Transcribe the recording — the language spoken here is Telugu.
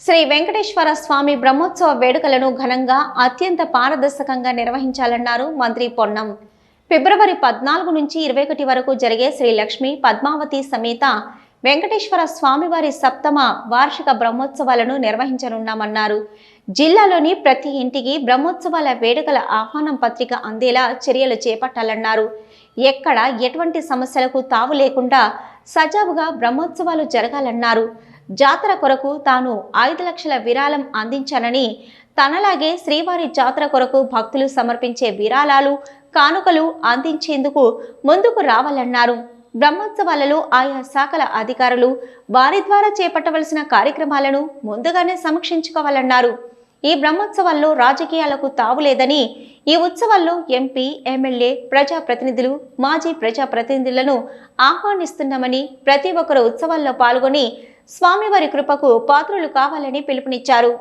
శ్రీ వెంకటేశ్వర స్వామి బ్రహ్మోత్సవ వేడుకలను ఘనంగా అత్యంత పారదర్శకంగా నిర్వహించాలన్నారు మంత్రి పొన్నం. ఫిబ్రవరి పద్నాలుగు నుంచి ఇరవై ఒకటి వరకు జరిగే శ్రీ లక్ష్మి పద్మావతి సమేత వెంకటేశ్వర స్వామివారి సప్తమ వార్షిక బ్రహ్మోత్సవాలను నిర్వహించనున్నామన్నారు. జిల్లాలోని ప్రతి ఇంటికి బ్రహ్మోత్సవాల వేడుకల ఆహ్వానం పత్రిక అందేలా చర్యలు చేపట్టాలన్నారు. ఎక్కడ ఎటువంటి సమస్యలకు తావు లేకుండా సజావుగా బ్రహ్మోత్సవాలు జరగాలన్నారు. జాతర కొరకు తాను ఐదు లక్షల విరాళం అందించానని తనలాగే శ్రీవారి జాతర కొరకు భక్తులు సమర్పించే విరాళాలు కానుకలు అందించేందుకు ముందుకు రావాలన్నారు. బ్రహ్మోత్సవాలలో ఆయా శాఖల అధికారులు వారి ద్వారా చేపట్టవలసిన కార్యక్రమాలను ముందుగానే సమీక్షించుకోవాలన్నారు. ఈ బ్రహ్మోత్సవాల్లో రాజకీయాలకు తావులేదని ఈ ఉత్సవాల్లో ఎంపీ ఎమ్మెల్యే ప్రజాప్రతినిధులు మాజీ ప్రజాప్రతినిధులను ఆహ్వానిస్తున్నామని ప్రతి ఒక్కరు ఉత్సవాల్లో పాల్గొని స్వామివారి కృపకు పాత్రులు కావాలని పిలుపునిచ్చారు.